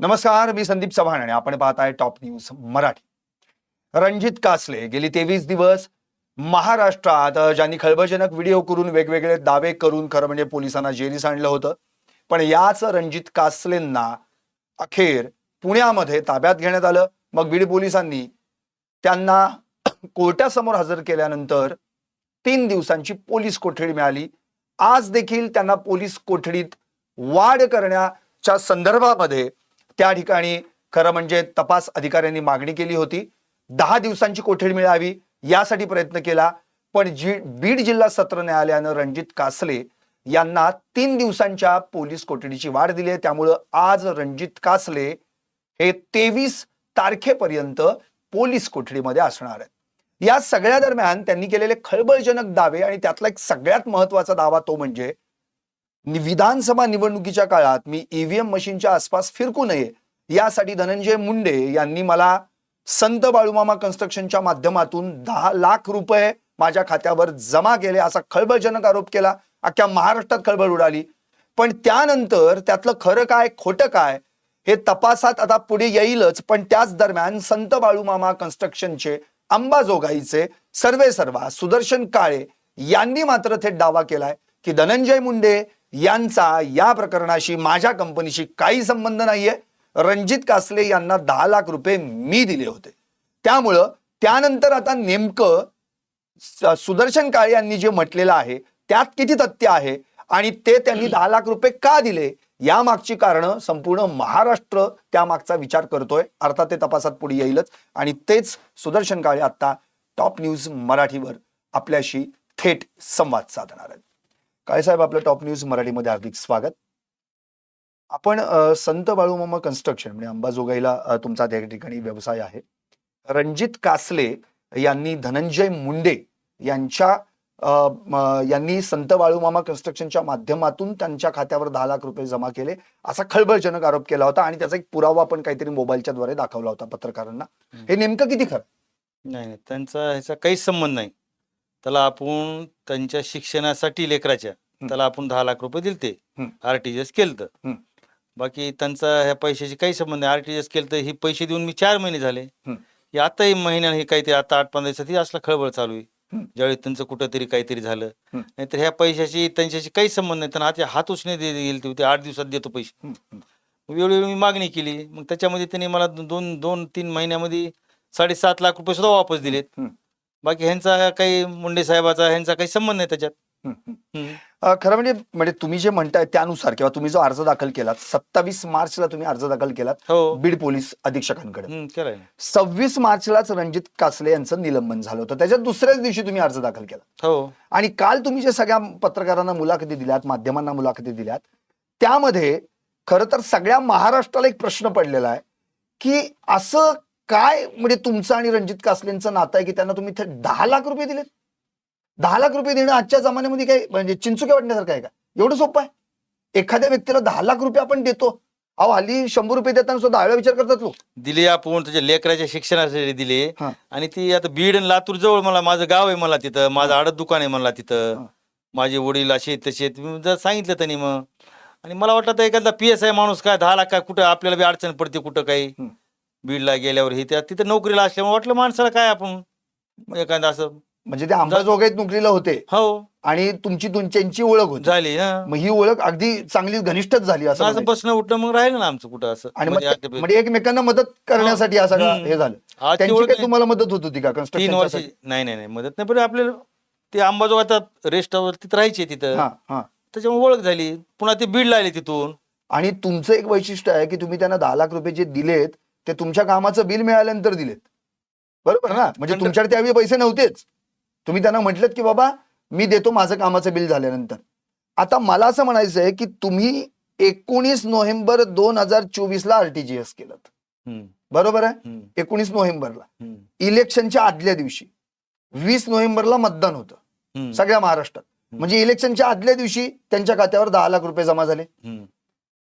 नमस्कार मी संदीप चव्हाण आणि आपण पाहताय टॉप न्यूज मराठी. रणजित कासले गेली तेवीस दिवस महाराष्ट्रात ज्यांनी खळबळजनक व्हिडिओ करून वेगवेगळे दावे करून खरं म्हणजे पोलिसांना जेरीस आणलं होतं. पण याच रणजित कासलेंना अखेर पुण्यामध्ये ताब्यात घेण्यात आलं. मग बीड पोलिसांनी त्यांना कोर्टासमोर हजर केल्यानंतर तीन दिवसांची पोलीस कोठडी मिळाली. आज देखील त्यांना पोलीस कोठडीत वाढ करण्याच्या संदर्भामध्ये त्या ठिकाणी खरं म्हणजे तपास अधिकाऱ्यांनी मागणी केली होती. दहा दिवसांची कोठडी मिळावी यासाठी प्रयत्न केला पण जी बीड जिल्हा सत्र न्यायालयानं रणजित कासले यांना तीन दिवसांच्या पोलीस कोठडीची वाढ दिली आहे. त्यामुळं आज रणजित कासले हे तेवीस तारखेपर्यंत पोलीस कोठडीमध्ये असणार आहेत. या सगळ्या दरम्यान त्यांनी केलेले खळबळजनक दावे आणि त्यातला एक सगळ्यात महत्त्वाचा दावा तो म्हणजे विधानसभा निवडणुकीच्या काळात मी ईव्हीएम मशीनच्या आसपास फिरकू नये यासाठी धनंजय मुंडे यांनी मला संत बाळूमामा कन्स्ट्रक्शनच्या माध्यमातून दहा लाख रुपये माझ्या खात्यावर जमा केले असा खळबळजनक आरोप केला. अख्ख्या महाराष्ट्रात खळबळ उडाली. पण त्यानंतर त्यातलं खरं काय खोटं काय हे तपासात आता पुढे येईलच. पण त्याच दरम्यान संत बाळूमामा कन्स्ट्रक्शनचे अंबाजोगाईचे सर्वे सर्वा सुदर्शन काळे यांनी मात्र थेट दावा केलाय की धनंजय मुंडे यांचा या प्रकरणाशी माझ्या कंपनीशी काही संबंध नाहीये. रणजित कासले यांना दहा लाख रुपये मी दिले होते. त्यामुळं त्यानंतर आता नेमकं सुदर्शन काळे यांनी जे म्हटलेलं आहे त्यात किती तथ्य आहे आणि ते त्यांनी दहा लाख रुपये का दिले? या मागची कारणं संपूर्ण महाराष्ट्र त्या मागचा विचार करतोय. अर्थात ते तपासात पुढे येईलच. आणि तेच सुदर्शन काळे आता टॉप न्यूज मराठीवर आपल्याशी थेट संवाद साधणार आहेत. काळेसाहेब आपलं टॉप न्यूज मराठीमध्ये हार्दिक स्वागत. आपण संत बाळूमामा कन्स्ट्रक्शन म्हणजे अंबाजोगाईला तुमचा त्या ठिकाणी व्यवसाय आहे. रणजित कासले यांनी धनंजय मुंडे यांच्या यांनी संत बाळूमामा कन्स्ट्रक्शनच्या माध्यमातून त्यांच्या खात्यावर दहा लाख रुपये जमा केले. असा खळबळजनक आरोप केला होता आणि त्याचा एक पुरावा पण काहीतरी मोबाईलच्या द्वारे दाखवला होता पत्रकारांना. हे नेमकं किती खरं? नाही नाही त्यांचा ह्याचा काहीच संबंध नाही. त्याला आपण त्यांच्या शिक्षणासाठी लेकराच्या. त्याला आपण दहा लाख रुपये दिलते. आरटीजीएस केलं हं. बाकी त्यांचा ह्या पैशाशी काही संबंध नाही आरटीजीएस केलं तर ही पैसे देऊन मी चार महिने झाले आताही महिन्याने हे काहीतरी आता आठ पंधरा दिवसात असला खळबळ चालू आहे. ज्यावेळी त्यांचं कुठंतरी काहीतरी झालं. नाहीतर ह्या पैशाशी त्यांच्याशी काही संबंध नाही त्यांना हात हात उसने गेले ते आठ दिवसात देतो पैसे. वेळोवेळी मी मागणी केली मग त्याच्यामध्ये त्यांनी मला दोन दोन तीन महिन्यामध्ये साडेसात लाख रुपये सुद्धा वापस दिलेत. बाकी ह्यांचा काही मुंडे साहेबाचा ह्यांचा काही संबंध नाही त्याच्यात. अ, खरं म्हणजे म्हणजे तुम्ही जे म्हणताय त्यानुसार किंवा तुम्ही जो अर्ज दाखल केलात सत्तावीस मार्चला तुम्ही अर्ज दाखल केलात हो. बीड पोलीस अधीक्षकांकडे. केलाय ना सव्वीस मार्चलाच रणजित कासले यांचं निलंबन झालं होतं. त्याच्या दुसऱ्याच दिवशी तुम्ही अर्ज दाखल केला. हो. आणि काल तुम्ही जे सगळ्या पत्रकारांना मुलाखती दिल्यात माध्यमांना मुलाखती दिल्यात त्यामध्ये खरं तर सगळ्या महाराष्ट्राला एक प्रश्न पडलेला आहे की असं काय म्हणजे तुमचं आणि रणजित कासलेंचं नातं आहे की त्यांना तुम्ही थेट दहा लाख रुपये दिलेत? दहा लाख रुपये देणं आजच्या जमान्यामध्ये काय म्हणजे चिंचुके वाटण्यासारखं आहे का? एवढं सोपं आहे? एखाद्या व्यक्तीला दहा लाख रुपये आपण देतो. अहो हल्ली शंभर रुपये देताना सुद्धा वेळा विचार करतात लोक. दिले आपण त्याच्या लेकराच्या शिक्षणासाठी दिले. हा. आणि ती आता बीड आणि लातूर जवळ मला माझं गाव आहे मला तिथं माझं आडत दुकान आहे मला तिथं. हा. माझे वडील असे तसे. मी जर सांगितलं त्यांनी मग. आणि मला वाटलं तर एखादा पी एस आय माणूस काय दहा लाख काय कुठं आपल्याला बी अडचण पडते कुठं काही. बीडला गेल्यावर हे त्या तिथं नोकरीला असल्यामुळे वाटलं माणसाला काय आपण एखादं असं म्हणजे ते अंबाजोगाईत नोकरीला होते. हो. आणि तुमची तुम- त्यांची ओळख होती. झाली हा. मग ही ओळख अगदी चांगली घनिष्ठच झाली असं असं म्हणायचं. बसणं उठणं मग राहिलं ना आमचं कुठं असं. आणि मग म्हणजे म्हणजे एकमेकांना मदत करण्यासाठी हा. सगळं हम्म. हे झालं. त्यांची ओळख नाही. तुम्हाला मदत होत होती का तीन वर्ष नाही नाही नाही. मदत नाही पण आपल्याला ते अंबाजोगाई आता रेस्टवर तिथं राहायचे तिथं. हा हा. त्याच्यामुळे ओळख झाली. पुन्हा ते बीड आले तिथून. आणि तुमचं एक वैशिष्ट्य आहे की तुम्ही त्यांना दहा लाख रुपये जे दिलेत ते तुमच्या कामाचं बिल मिळाल्यानंतर दिलेत. बरोबर ना? म्हणजे तुमच्याकडे त्यावेळी पैसे नव्हतेच. तुम्ही त्यांना म्हटलेत की बाबा मी देतो माझं कामाचं बिल झाल्यानंतर. आता मला असं म्हणायचं आहे की तुम्ही एकोणीस नोव्हेंबर दोन हजार चोवीस ला आरटीजीएस केलं बरोबर आहे? एकोणीस नोव्हेंबरला. इलेक्शनच्या आदल्या दिवशी. वीस नोव्हेंबरला मतदान होतं. सगळ्या महाराष्ट्रात. म्हणजे इलेक्शनच्या आदल्या दिवशी त्यांच्या खात्यावर दहा लाख रुपये जमा झाले.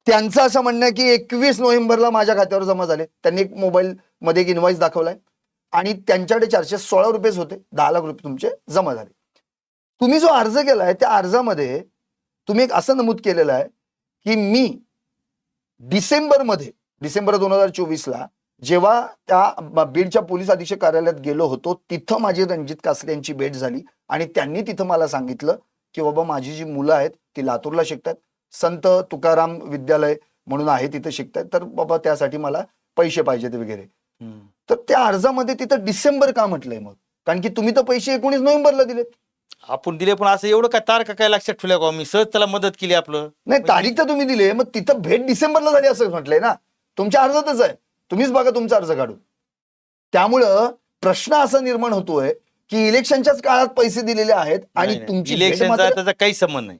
त्यांचं असं म्हणणं आहे की एकवीस नोव्हेंबरला माझ्या खात्यावर जमा झाले. त्यांनी एक मोबाईल मध्ये एक इन्व्हॉइस दाखवलाय. आणि त्यांच्याकडे चारशे सोळा रुपयेच होते. दहा लाख रुपये तुमचे जमा झाले. तुम्ही जो अर्ज केलाय त्या अर्जामध्ये तुम्ही एक असं नमूद केलेलं आहे की मी डिसेंबरमध्ये डिसेंबर दोन हजार चोवीसला जेव्हा त्या बीडच्या पोलीस अधीक्षक कार्यालयात गेलो होतो तिथं माझी रणजित कासरे यांची भेट झाली. आणि त्यांनी तिथं मला सांगितलं की बाबा माझी जी मुलं आहेत ती लातूरला शिकतात संत तुकाराम विद्यालय म्हणून आहे तिथं शिकतात तर बाबा त्यासाठी मला पैसे पाहिजेत वगैरे. तर त्या अर्जामध्ये तिथं डिसेंबर का म्हटलंय मग? कारण की तुम्ही तर पैसे एकोणीस नोव्हेंबरला दिलेत. आपण दिले पण असं एवढं काय तारखा काय लक्षात ठेवल्या का मी सहज त्याला मदत केली आपलं. नाही तारीख तर तुम्ही दिली मग तिथं भेट डिसेंबरला झाली असं म्हटलंय ना? तुमच्या अर्जातच आहे. तुम्हीच बघा तुमचा अर्ज काढून. त्यामुळं प्रश्न असा निर्माण होतोय की इलेक्शनच्याच काळात पैसे दिलेले आहेत आणि. तुमची इलेक्शनचा मात्र- त्याचा काही संबंध नाही.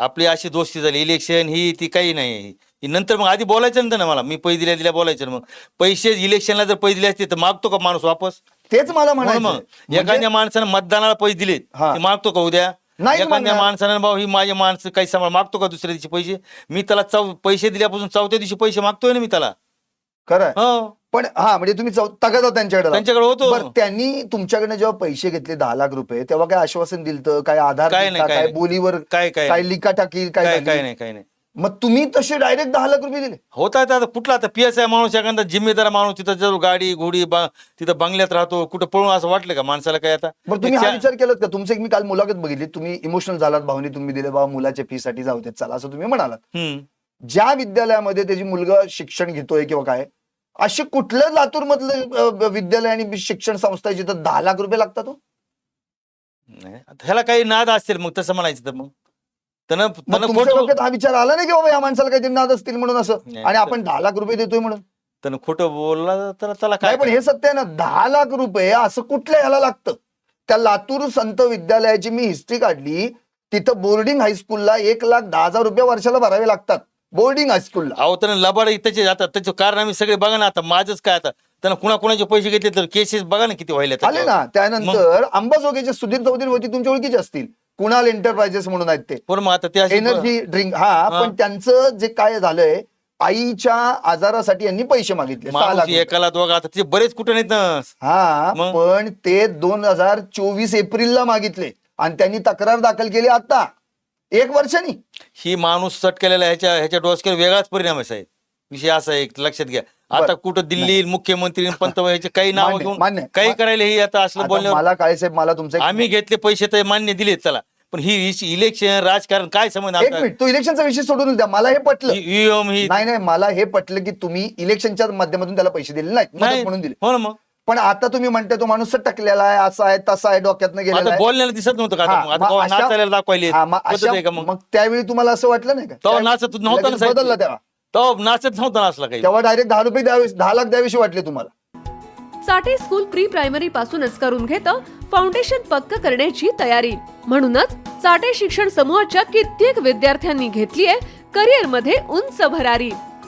आपली अशी दोस्ती झाली इलेक्शन ही ती काही नाही. ही नंतर मग आधी बोलायचं नंतर ना मला. मी पैसे दिल्या दिल्या बोलायचं ना मग. पैसे इलेक्शनला जर पैसे दिले असते तर मागतो का माणूस वापस? तेच मला म्हणून म्हणायचं मग. एखाद्या माणसानं मतदानाला पैसे दिलेत हा. ते मागतो का उद्या? नाही एखाद्या. माणसानं भाऊ ही माझे माणसं काही सांभाळ मागतो का दुसऱ्या दिवशी पैसे? मी त्याला चौ पैसे दिल्यापासून चौथ्या दिवशी पैसे मागतोय ना मी त्याला. खरं आहे. हो. पण हा म्हणजे तुम्ही चौ- तगादा त्यांच्याकडे त्यांच्याकडे होतो. बरं त्यांनी तुमच्याकडनं जेव्हा पैसे घेतले दहा लाख रुपये तेव्हा काय आश्वासन दिलं काय आधार काय दिलता, नाही, काय काय नाही. बोलीवर काय काय काय लिकाटाकी काय काय झाली? काय नाही काय नाही. मग तुम्ही तसे डायरेक्ट दहा लाख रुपये दिले. होता आता कुठला आता पी एस आय माणूस एखादा जिम्मेदार माणूस तिथं जर गाडी घोडी बा- तिथं बंगल्यात राहतो कुठं पळून असं वाटलं का माणसाला काय आता? बरं तुम्ही हा विचार केलात का? तुमचं एक मी काल मुलाखत बघितली तुम्ही इमोशनल झालात भावनी तुम्ही दिले बाबा मुलाच्या फी साठी जाऊ देत चला असं तुम्ही म्हणालात. हम्म. ज्या विद्यालयामध्ये त्याची मुलगा शिक्षण घेतोय किंवा काय असे कुठलं लातूर मधलं विद्यालय आणि शिक्षण संस्था जिथं दहा लाख रुपये लागतात हो? ह्याला काही नाद असतील मग तसं म्हणायचं तर मग. त्यानं मग त्यानं तुमच्या खोटं डोक्यात हा विचार आला नाही की बाबा या माणसाला काहीतरी नाद असतील म्हणून असं? नाही, आणि आपण दहा लाख रुपये देतोय म्हणून? त्यानं खोटं बोलला तर त्याला काय नाही पण हे सत्य आहे ना दहा लाख रुपये असं कुठल्या ह्याला लागतं? त्या लातूर संत विद्यालयाची मी हिस्ट्री काढली तिथं बोर्डिंग हायस्कूलला एक लाख दहा हजार रुपये वर्षाला भरावे लागतात. बोर्डिंग हायस्कूलला अहो त्यानं लबाड त्याचे आता त्याचे कारण आम्ही सगळे बघा ना आता माझंच काय आता? त्यानं कुणा कुणाचे पैसे घेतले तर केसेस बघा ना किती व्हायला आले ना. त्यानंतर अंबाजोगाईचे सुधीर चौधरी होती तुमच्या ओळखीचे असतील. कुणाल एंटरप्राइजेस म्हणून आहेत ते. पण मग आता ते असे एनर्जी ड्रिंक हा हा. पण त्यांचं जे काय झालंय आईच्या आजारासाठी यांनी पैसे मागितले. सहा लाख माणूस रुपये. एकाला दोघा आता ते बरेच कुठे नाहीत ना. हा मग? पण ते दोन हजार चोवीस एप्रिलला मागितले. आणि त्यांनी तक्रार दाखल केली आता. एक वर्षानी? ही माणूस सट केलेला ह्याच्या ह्याच्या डोसक्यावर वेगळाच परिणाम आहे साहेब. विषय असा आहे लक्षात घ्या. आता. कुठं दिल्ली मुख्यमंत्री पंतप्रधानचे काही नाव घेऊन मान्य. काही करायला ही आता असलं बोलण्यावर मला काळेसाहेब मला तुमचं आम्ही घेतले पैसे तर मान्य दिलेत त्याला. पण ही इलेक्शन राजकारण काय मिनिट तू इलेक्शनचा विषय सोडून द्या. मला हे पटलं. नाही नाही मला हे पटलं की तुम्ही इलेक्शनच्या माध्यमातून त्याला पैसे दिले. नाहीत नाही. म्हणून दिले. हो ना मग. पण आता तुम्ही म्हणताय तो माणूस टकलेला आहे असा आहे तसा आहे डोक्यातनं गेलेला आता आहे. बोलण्याला दिसत नव्हतं का आता मग? आता मग केव्हा अशा- नाचायला दाखवायले हा, मग पद्धत अशा- आहे का मग? मग त्यावेळी तुम्हाला असं वाटलं नाही का? त्या- नाचत नव्हतं ना लगेच साहेब. बदललं तेव्हा. तो नाचत नव्हता नाचला काही. तेव्हा डायरेक्ट दहा रुपये द्यावे दहा लाख द्यावेशी वाटले तुम्हाला. साठे स्कूल प्री प्रायमरी पासूनच करून घेतं फाउंडेशन पक्क करण्याची तयारी. म्हणूनच साठे शिक्षण समूहाच्या कित्येक विद्यार्थ्यांनी घेतलीये करिअरमध्ये उंच भरारी.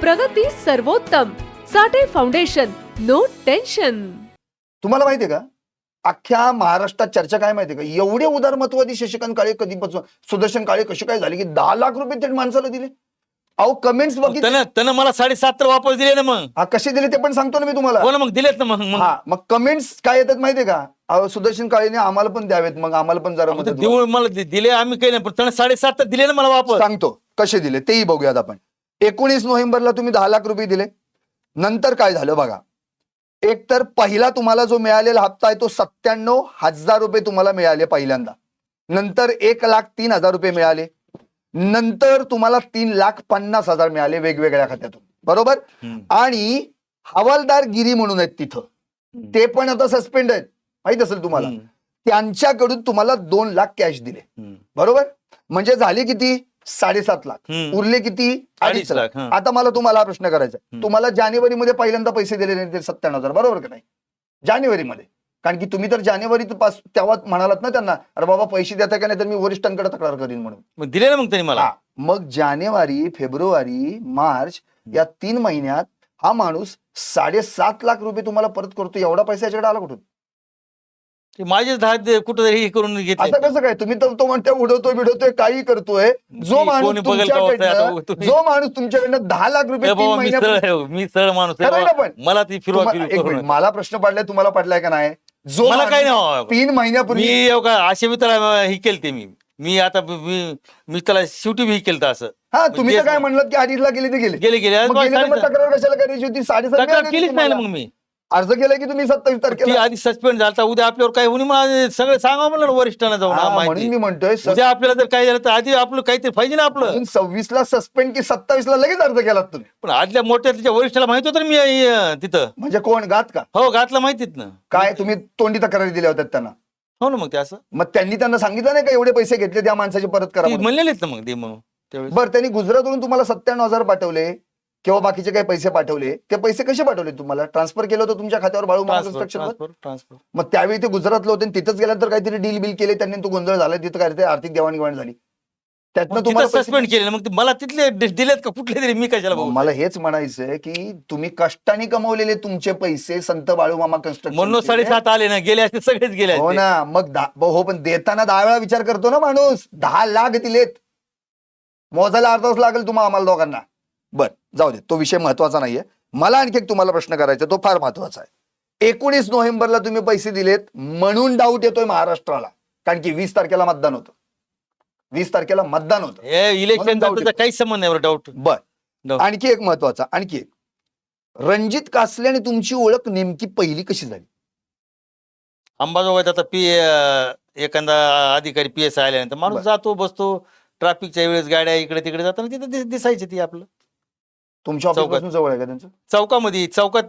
प्रगती सर्वोत्तम. Sathe foundation no tension. तुम्हाला माहितीये का? अख्ख्या महाराष्ट्रात चर्चा काय माहितीये का? एवढे उदारमत्वादी शशिकांत काळे कधीपासून सुदर्शन काळे कसे काय झाले की दहा लाख रुपये थेट माणसाला दिले? अहो कमेंट्स बघितले. त्यानं त्यानं मला साडेसात तर वापस दिले ना मग. हा कसे दिले ते पण सांगतो ना मी तुम्हाला. हो ना मग दिलेत ना मग मग. हा मग कमेंट्स काय येतात माहितीये का? अहो, सुदर्शन काळेने आम्हाला पण द्यावेत मग आम्हाला पण जरा मदत देऊळ मला दि- दिले आम्ही काही नाही पण त्यानं साडेसात तर दिले ना मला वापस. सांगतो कसे दिले तेही बघूयात आपण. एकोणीस नोव्हेंबरला तुम्ही दहा लाख रुपये दिले. नंतर काय झालं बघा. एक तर पहिला तुम्हाला जो मिळालेला हप्ता आहे तो सत्त्याण्णव हजार रुपये तुम्हाला मिळाले पहिल्यांदा. नंतर एक लाख तीन हजार रुपये मिळाले. नंतर तुम्हाला तीन लाख पन्नास हजार मिळाले वेगवेगळ्या खात्यातून. बरोबर. आणि हवालदार गिरी म्हणून आहेत तिथं. ते पण आता सस्पेंड आहेत. माहीत असेल तुम्हाला. त्यांच्याकडून तुम्हाला दोन लाख कॅश दिले. बरोबर? म्हणजे झाले किती? साडेसात लाख. उरले किती? अडीच लाख. आता मला तुम्हाला हा प्रश्न करायचा. तुम्हाला जानेवारी मध्ये पहिल्यांदा पैसे दिले नाही ते सत्त्याण्णव हजार. बरोबर का नाही? जानेवारी मध्ये कारण की तुम्ही तर जानेवारी पास तेव्हा म्हणालात ना त्यांना अरे बाबा पैसे देता का नाही तर मी वरिष्ठांकडे तक्रार करीन म्हणून. दिले ना मग त्यांनी मला. मग जानेवारी फेब्रुवारी मार्च या तीन महिन्यात हा माणूस साडेसात लाख रुपये तुम्हाला परत करतो. एवढा पैसा याच्याकडे आला कुठून? ते माझेच दहा दे- कुठंतरी हे करून घेतले आता कसं काय तुम्ही तर तो म्हणते उडवतोय बिडवतोय काही करतोय जो माणूस कोणी बघेल का होतंय आता तुमच्याकडनं तुम्ही- जो माणूस तुमच्याकडनं दहा लाख रुपये ए तीन बाबा मी सरळ महिन्यापूर्वी आहे, मी सरळ माणूस आहे खरं आहे ना बाबा. पण? मला ती फिरवा तुम्हा- फिरवा एक करू मिनिट, नका. मला प्रश्न पडलाय तुम्हाला पडलाय का नाही जो मला काही माणूस नाही. तीन मी महिन्यापूर्वी का असे मी त्याला हे केलं ते मी मी आता मी मी त्याला शेवटी बी केलं असं हा तुम्ही तर तेच काय. म्हणलं की अडीचला गेले ते गेले गेले गेले आज मग बा- गेले तर मग साडेसात- तक्रार कशाला करायची होती साडेसात तक्रार मिळाली होती केलीच नाही ना तुम्हाला. मग मी अर्ज केलाय की तुम्ही सत्तावीस ती तारखेला आधी सस्पेंड झाला. उद्या आपल्यावर काय होणी मला सगळं सांगा म्हणलं ना वरिष्ठांना जाऊन हा, हा, म्हणून माहिती मी म्हणतोय उद्या आपल्याला जर काय झालं तर आधी आपलं काहीतरी पाहिजे ना आपलं. सव्वीस ला सस्पेंड की सत्तावीस ला लगेच अर्ज केला तुम्ही? पण आदल्या मोठ्या तिच्या वरिष्ठाला माहीत होतं ना मी अं, तिथं. म्हणजे कोण गात का? हो घातलं माहितीत ना. काय तुम्ही तोंडी तक्रारी दिल्या होत्या त्यांना? हो ना मग ते असं. मग त्यांनी त्यांना सांगितलं नाही का एवढे पैसे घेतले त्या माणसाचे परत करा ती म्हणून? ना मग ते म्हणून. त्यावेळेस बरं त्यांनी गुजरातवरून तुम्हाला सत्त्याण्णव हजार पाठवले. किंवा बाकीचे काही पैसे पाठवले ते पैसे कसे पाठवले तुम्हाला? ट्रान्सफर केलं होतं तुमच्या खात्यावर बाळू ट्रान्सफर मग त्यावेळी ते गुजरातला होते तिथंच गेल्यानंतर काहीतरी डील बिल केले त्यांनी तो गोंधळ झाला तिथं काहीतरी आर्थिक देवाणघेवाण झाली. त्यातनं तुम्हाला सस्पेंड केले मग ते मला तिथले दिलेत का? कुठले तरी मी कशाला मला हेच म्हणायचंय की तुम्ही कष्टाने कमवलेले तुमचे पैसे संत बाळूमामा म्हणून कन्स्ट्रक्शन साडेसात आले ना गेले असते सगळेच गेले हो. ना मग दहा- हो पण देताना दहा वेळा विचार करतो ना माणूस. दहा लाख दिलेत. मोजायला अर्धा तास लागेल तुम्हाला आम्हाला दोघांना. बर जाऊ दे. तो विषय महत्त्वाचा नाहीये. मला आणखी एक तुम्हाला प्रश्न करायचा तो फार महत्त्वाचा आहे. एकोणीस नोव्हेंबरला तुम्ही पैसे दिलेत म्हणून डाऊट येतोय महाराष्ट्राला. कारण की वीस तारखेला मतदान होतं. वीस तारखेला मतदान होतं. हे इलेक्शन. काहीच संबंध नाही डाऊट बर. आणखी एक महत्त्वाचा. आणखी एक. रणजित कासले आणि तुमची ओळख नेमकी पहिली कशी झाली? अंबाजोगाईत आता पी एखादा अधिकारी पी एस आय आल्यानंतर माणूस. जातो बसतो. ट्रॅफिकच्या वेळेस गाड्या इकडे तिकडे जाताना तिथे दिस- दिसायची ती आपलं. तुमच्या चौकात. ऑफिसपासून जवळ आहे का त्यांचं? चौकामध्ये चौकात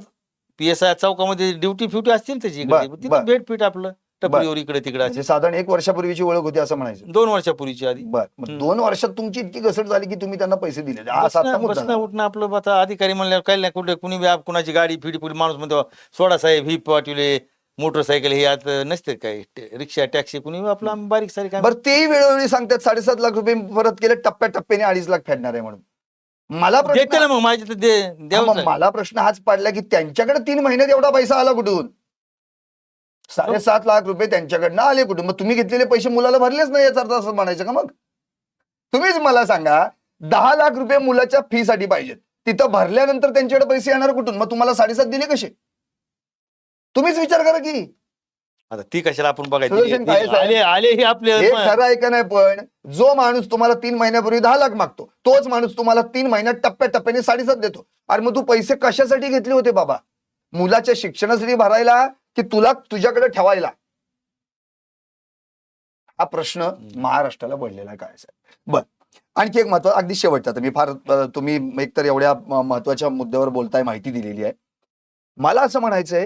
पी एस आय चौकामध्ये ड्युटी फ्युटी असतील त्याची बरं, इकडे तिथे बरं. भेट पीठ आपलं. टपरीवर इकडे तिकडे म्हणजे साधारण एक वर्षापूर्वीची ओळख होती असं म्हणायचं. दोन वर्षापूर्वीची आधी. बर मग हम्म. दोन वर्षात तुमची इतकी घसट झाली की तुम्ही त्यांना पैसे दिले. हा सातवा बसणं मुद्दा बसणं झाला. उठणं आपलं आता अधिकारी म्हणल्यावर काही नाही कुठे कुणी बी आप- कुणाची गाडी फिडी पुढे माणूस म्हणतो सोडा साहेब ही पाठवले मोटरसायकल हे आता नसते काय. टे- रिक्षा टॅक्सी कुणी बी आपलं आम्ही बारीक सारी काय बरं तेही वेळोवेळी सांगतात साडेसात लाख रुपये परत केले टप्प्याटप्प्याने अडीच लाख फेडणार आहे म्हणून. मला देते प्रश्न ना मग माझ्या तर दे हा, द्यावंच मग लागेल. मला प्रश्न हाच पडला की त्यांच्याकडे तीन महिन्यात एवढा पैसा आला कुठून? साडेसात लाख रुपये त्यांच्याकडनं आले कुठून? मग तुम्ही घेतलेले पैसे मुलाला भरलेच नाही याचा अर्थ असं म्हणायचं का मग? तुम्हीच मला सांगा दहा लाख रुपये मुलाच्या फी साठी पाहिजेत. तिथं भरल्यानंतर त्यांच्याकडे पैसे येणार कुठून? मग तुम्हाला साडेसात दिले कसे? तुम्हीच विचार करा की. आता ती कशाला आपण बघायची. आले आले हे आपले हे खरं आहे का नाही पण जो माणूस तुम्हाला तीन महिन्यापूर्वी दहा लाख मागतो तोच माणूस तुम्हाला तीन महिन्यात टप्प्याटप्प्याने साडेसात देतो. अरे मग तू पैसे कशासाठी घेतले होते बाबा? मुलाच्या शिक्षणासाठी भरायला की तुला तुझ्याकडे ठेवायला? हा प्रश्न महाराष्ट्राला पडलेला आहे काय साहेब? बर. आणखी एक महत्त्व अगदी शेवटचा आता मी फार अ, तुम्ही एकतर एवढ्या म- महत्त्वाच्या मुद्द्यावर बोलताय माहिती दिलेली आहे. मला असं म्हणायचंय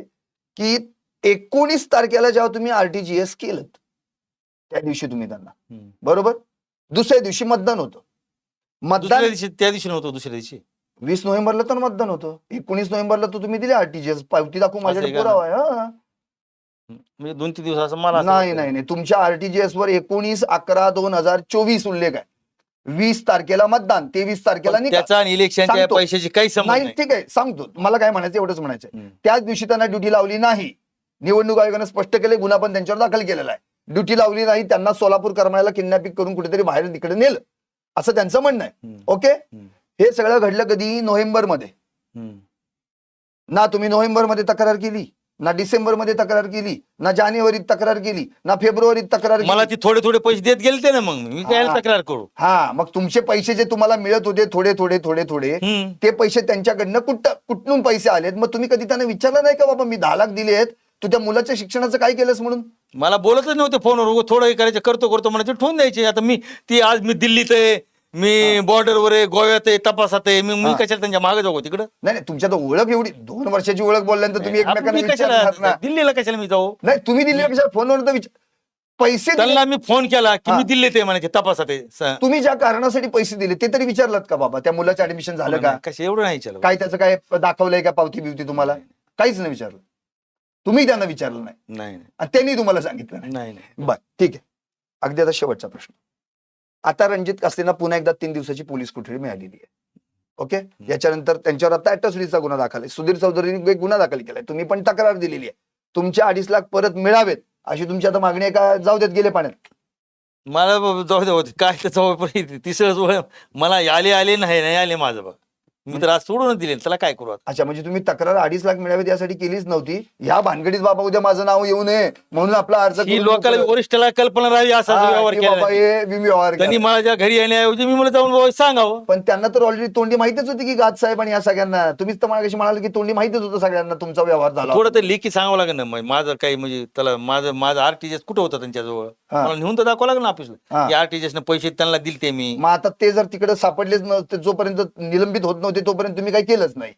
की एकोणीस तारखेला जेव्हा तुम्ही आरटीजीएस केलं त्या दिवशी तुम्ही त्यांना. बरोबर? दुसऱ्या दिवशी मतदान होतं. मतदान दिवशी त्या दिवशी नव्हतं दुसऱ्या दिवशी. वीस नोव्हेंबरला तर मतदान होतं. एकोणीस नोव्हेंबरला तर तुम्ही दिले आरटीजीएस पावती दाखवू माझ्याकडे? पुरावा आहे हा. म्हणजे दोन तीन दिवस असं मला नाही. नाही नाही. तुमच्या आरटीजीएस वर एकोणीस अकरा दोन हजार चोवीस उल्लेख आहे. वीस तारखेला मतदान तेवीस तारखेला त्याचा इलेक्शनच्या. पैशाची काही नाही ठीक आहे. सांगतो. मला काय म्हणायचं एवढंच म्हणायचं. त्याच दिवशी त्यांना ड्युटी लावली नाही. निवडणूक आयोगानं स्पष्ट केले गुन्हा पण त्यांच्यावर दाखल केलेला आहे ड्युटी लावली नाही त्यांना सोलापूर करमाळ्याला किडनॅपिंग करून कुठेतरी बाहेर तिकडे नेलं असं त्यांचं म्हणणं आहे. ओके. हे सगळं घडलं कधी नोव्हेंबरमध्ये. ना तुम्ही नोव्हेंबरमध्ये तक्रार केली ना डिसेंबरमध्ये तक्रार केली ना जानेवारीत तक्रार केली ना फेब्रुवारीत तक्रार मला केली ती थोडे थोडे पैसे देत गेले ते ना मग मी काय. तक्रार करू हा मग तुमचे पैसे जे तुम्हाला मिळत होते थोडे थोडे थोडे थोडे. ते पैसे त्यांच्याकडनं कुठ कुठून पैसे आलेत मग तुम्ही कधी त्यांना विचारलं नाही का बाबा मी दहा लाख दिलेत तू त्या मुलाच्या शिक्षणाचं काय केलंस म्हणून? मला बोलतच नव्हते फोनवर. उगाच थोडं हे करायचं करतो करतो म्हणायचे ठेवून द्यायचे. आता मी ती आज मी दिल्लीत आहे मी बॉर्डरवर आहे गोव्यात आहे तपासात आहे. मी मी हा. कशाला त्यांच्या मागे जाऊ तिकडं? नाही नाही तुमच्या तर ओळख एवढी दोन वर्षाची ओळख बोलल्यानंतर तुम्ही आपण एकमेकांना कशाला ना? दिल्लीला कशाला मी जाऊ? नाही तुम्ही दिले कशा फोनवर तर विचार पैसे दिले- त्यांना मी फोन केला की हा. मी दिल्लीत आहे म्हणायचे तपासात आहे स- तुम्ही ज्या कारणासाठी पैसे दिले ते तरी विचारलात का बाबा? त्या मुलाचं ऍडमिशन झालं का? कशा एवढं नाही चला काय त्याचं काय दाखवलंय का पावती बिवती तुम्हाला? काहीच नाही विचारलं. तुम्ही त्यांना विचारलं नाही. नाही नाही. आणि त्यांनी तुम्हाला सांगितलं नाही. बर ठीक आहे. अगदी आता शेवटचा प्रश्न. आता रणजित कासेंना पुन्हा एकदा तीन दिवसाची पोलीस कोठडी मिळालेली आहे. ओके? याच्यानंतर त्यांच्यावर आता अॅट्रॉसिटीचा गुन्हा दाखल आहे. सुधीर चौधरीने एक गुन्हा दाखल केलाय. तुम्ही पण तक्रार दिलेली आहे. तुमचे अडीच लाख परत मिळावेत. अशी तुमची आता मागणी आहे का? जाऊ देत गेले पाण्यात. मला जाऊ दे होते काय त्याचा वापर तिसरं मला आले आले नाही नाही आले माझं बघ. मी तर आज सोडूनच दिले त्याला काय करू आता? अच्छा म्हणजे तुम्ही तक्रार अडीच लाख मिळावेत यासाठी केलीच नव्हती ह्या भानगडीत बाबा उद्या माझं नाव येऊ नये म्हणून आपला अर्ज ही करून लोकांना मोकळं- वरिष्ठाला कल्पना राहावी असा हा, व्यवहार की केला बाबा. हे मी व्यवहार त्यांनी केला. माझ्या घरी येण्याऐवजी मी मला जाऊन बाबा सांगावं पण त्यांना तर ऑलरेडी तोंडी माहितीच होती की गाज साहेब आणि या सगळ्यांना तुम्हीच तर मला कशी म्हणाल की तोंडी माहितीच होतं सगळ्यांना तुमचा व्यवहार झाला थोडं तर लेखी सांगावं लागेल ना मग माझं काही म्हणजे त्याला माझं माझं आरटीजीएस कुठं होतं त्यांच्याजवळ हा. मला नेऊन तर दाखवावं लागेल ना हा. ऑफिसला की आरटीजीएस पैसे त्यांना दिलते मी मग आता ते जर तिकडे सापडलेच नव्हते जोपर्यंत निलंबित होत नव्हते तोपर्यंत तुम्ही काही केलंच नाही.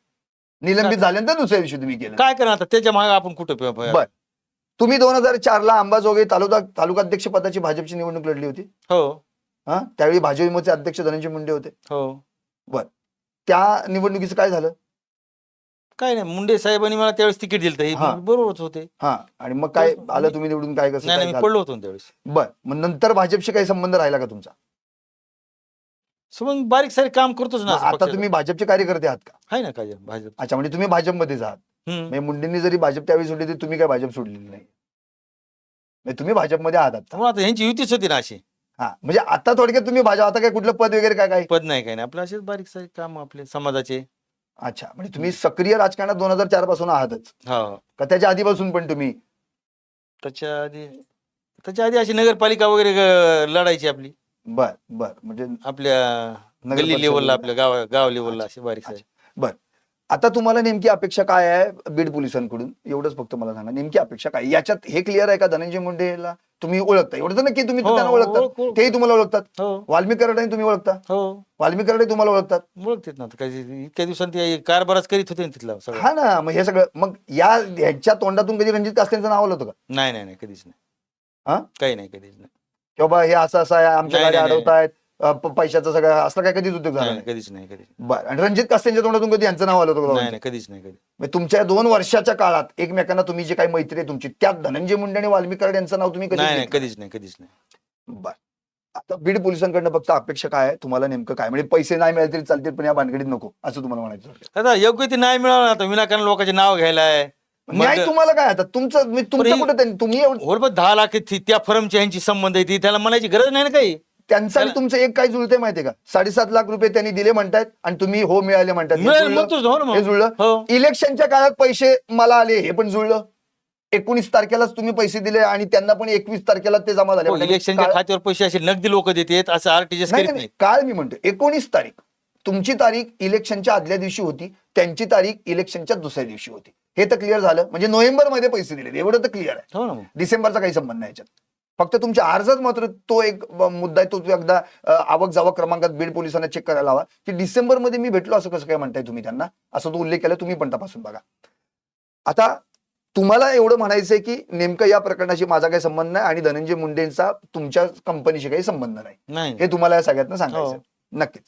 निलंबित झाल्यानंतर दुसऱ्या दिवशी तुम्ही केलं. काय करणार आता? त्याच्यामागे आपण कुठं बर. तुम्ही दोन हजार चार ला अंबाजोगाई तालुका तालुकाध्यक्ष पदाची भाजपची निवडणूक लढली होती. हो. हा? त्यावेळी भाजप विमोचे अध्यक्ष धनंजय मुंडे होते. हो. त्या निवडणुकीचं काय झालं? काय नाही मुंडे साहेबांनी मला त्यावेळेस तिकीट दिलं हे हा. बरोबरच होते. हा. आणि मग काय आलं तुम्ही निवडून? काय कसं? पडलो होतो त्यावेळेस. बर. मग नंतर भाजपशी काही संबंध राहिला का तुमचा? सो मग बारीक सारीक काम करतोच ना आता पक्षाचं. तुम्ही भाजपचे कार्यकर्ते आहात का? आहे ना काय भाजप. अच्छा म्हणजे तुम्ही भाजपमध्येच आहात. हम्म. म्हणजे मुंडेंनी जरी भाजप त्यावेळी सोडली तरी तुम्ही काय भाजप सोडलेली नाही? म्हणजे तुम्ही भाजपमध्ये आहात आता. त्यामुळे आता ह्यांची युतीच होती ना अशी. हा म्हणजे आता थोडक्यात तुम्ही भाजप आता काय कुठलं पद वगैरे काय काय? पद नाही काय नाही. आपलं असेच बारीक सारीक काम आपले समाजाचे. अच्छा म्हणजे तुम्ही सक्रिय राजकारणात दोन हजार चारपासून आहातच. हा. का त्याच्या आधीपासून पण तुम्ही? त्याच्या आधी त्याच्या आधी अशी नगरपालिका वगैरे ग- लढायची आपली. बर बर. म्हणजे आपल्या नगर गल्ली लेवलला. आपल्या गाव गाव लेवलला अशी बारीक सारीक आता तुम्हाला नेमकी अपेक्षा काय आहे बीड पोलिसांकडून? एवढंच फक्त मला सांगा. नेमकी अपेक्षा काय? याच्यात हे क्लिअर आहे का धनंजय मुंडेला तुम्ही ओळखता? एवढं तर नक्की तुम्ही हो, त्यांना हो, ओळखता? ओळख- ओळख. तेही तुम्हाला ओळखतात? हो. वाल्मिक कराडे तुम्ही ओळखता? हो. वाल्मिक कराडे तुम्हाला ओळखतात? ओळखतेत ना. काय इतक्या दिवसांत ते कारभारच करीत होते ना तिथला सगळं. हा ना. मग हे सगळं मग या ह्याच्या तोंडातून कधी रणजित कास्तेंचं नाव आलं होतं का? नाही नाही नाही. कधीच हा? नाही काही नाही कधीच नाही. की बाबा हे असं असं आहे आमच्या नाही, गाडी नाही, अडवतायत अ, प- पैशाचं सगळं असलं काय कधीच उद्योग झाला नाही, नाही. नाही, कधीच नाही. कधीच बरं आणि रणजित कास्तेंच्या तोंडातून कधी यांचं नाव आलं होतं का नाही बाबांच्या? नाही कधीच नाही कधी म्हणजे तुमच्या दोन वर्षाच्या काळात एकमेकांना तुम्ही जे काही मैत्री आहे तुमची त्यात धनंजय मुंडे आणि वाल्मिक कराड यांचं नाव तुम्ही कधी नाही नाही कधीच नाही कधीच नाही. बर. आता बीड पोलिसांकडनं फक्त अपेक्षा काय आहे? तुम्हाला नेमकं काय? म्हणजे पैसे नाही मिळाले तरी चालतील पण या भानगडीत नको असं तुम्हाला म्हणायचं. आता योग्य ते नाही मिळालं आता विनाकारण लोकांचे नाव घ्यायला आहे. न्याय तुम्हाला काय आता? तुमचं मी तुमचं कुठं त्यांनी- तुम्ही एवढं बरोबर दहा लाख ती- त्या फर्मची यांची संबंध आहे ती त्याला म्हणायची गरज नाही ना काही. त्यांचं आणि तुमचं एक काय जुळते माहितीये का? साडेसात लाख रुपये त्यांनी दिले म्हणतायत आणि तुम्ही हो मिळाले म्हणतात हे मिळेल हो ना मग. जुळलं? हो. इलेक्शनच्या काळात पैसे मला आले हे पण जुळलं? एकोणीस तारखेलाच तुम्ही पैसे दिले आणि त्यांना पण एकवीस तारखेला ते जमा झाले. हो, म्हणजे इलेक्शनच्या काळ- खात्यावर पैसे असे नगदी लोक देतात असं आरटीजीएस नाही, करीत नाही, नाही. काळ मी म्हणतो एकोणीस तारीख. तुमची तारीख इलेक्शनच्या आदल्या दिवशी होती त्यांची तारीख इलेक्शनच्या दुसऱ्या दिवशी होती. हे तर क्लिअर झालं. म्हणजे नोव्हेंबरमध्ये पैसे दिले एवढं तर क्लिअर आहे. हो ना मग. डिसेंबरचा काही संबंध नाही याच्यात. फक्त तुमच्या अर्जात मात्र तो एक ब- मुद्दा आहे. तो एकदा आवक जावक क्रमांकात बीड पोलिसांना चेक करायला हवा. की डिसेंबरमध्ये मी भेटलो असं कसं काय म्हणताय तुम्ही त्यांना? असं तो उल्लेख केला तुम्ही पण तपासून बघा. आता तुम्हाला एवढं म्हणायचंय की नेमकं या प्रकरणाशी माझा काही संबंध नाही आणि धनंजय मुंडेंचा तुमच्या कंपनीशी काही संबंध नाही. नाही. हे तुम्हाला या सगळ्यातनं सांगायचं हो. नक्कीच.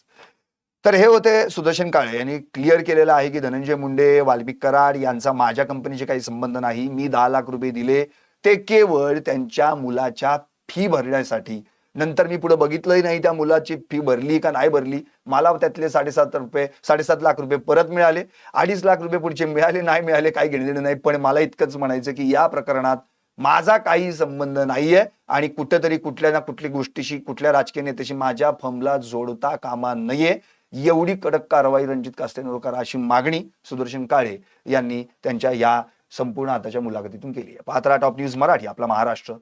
तर हे होते सुदर्शन काळे यांनी क्लिअर केलेलं आहे की धनंजय मुंडे वाल्मिक कराड यांचा माझ्या कंपनीशी काही संबंध नाही. मी दहा लाख रुपये दिले. ते केवळ त्यांच्या मुलाच्या फी भरण्यासाठी. नंतर मी पुढे बघितलंही नाही त्या मुलाची फी भरली का नाही भरली. मला त्यातले साडेसात रुपये साडेसात लाख रुपये परत मिळाले. अडीच लाख रुपये पुढचे मिळाले नाही मिळाले काही घेणे देणे नाही. पण मला इतकंच म्हणायचं की या प्रकरणात माझा काही संबंध नाहीये आणि कुठेतरी कुठल्या ना कुठल्या गोष्टीशी कुठल्या राजकीय नेत्याशी माझ्या फर्मला जोडता कामा नाहीये एवढी कडक कारवाई रणजित कास्तेनवर करा अशी मागणी सुदर्शन काळे यांनी त्यांच्या या संपूर्ण आताच्या मुलाखतीतून केली आहे. पात्रा टॉप न्यूज मराठी आपला महाराष्ट्र.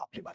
आपली बात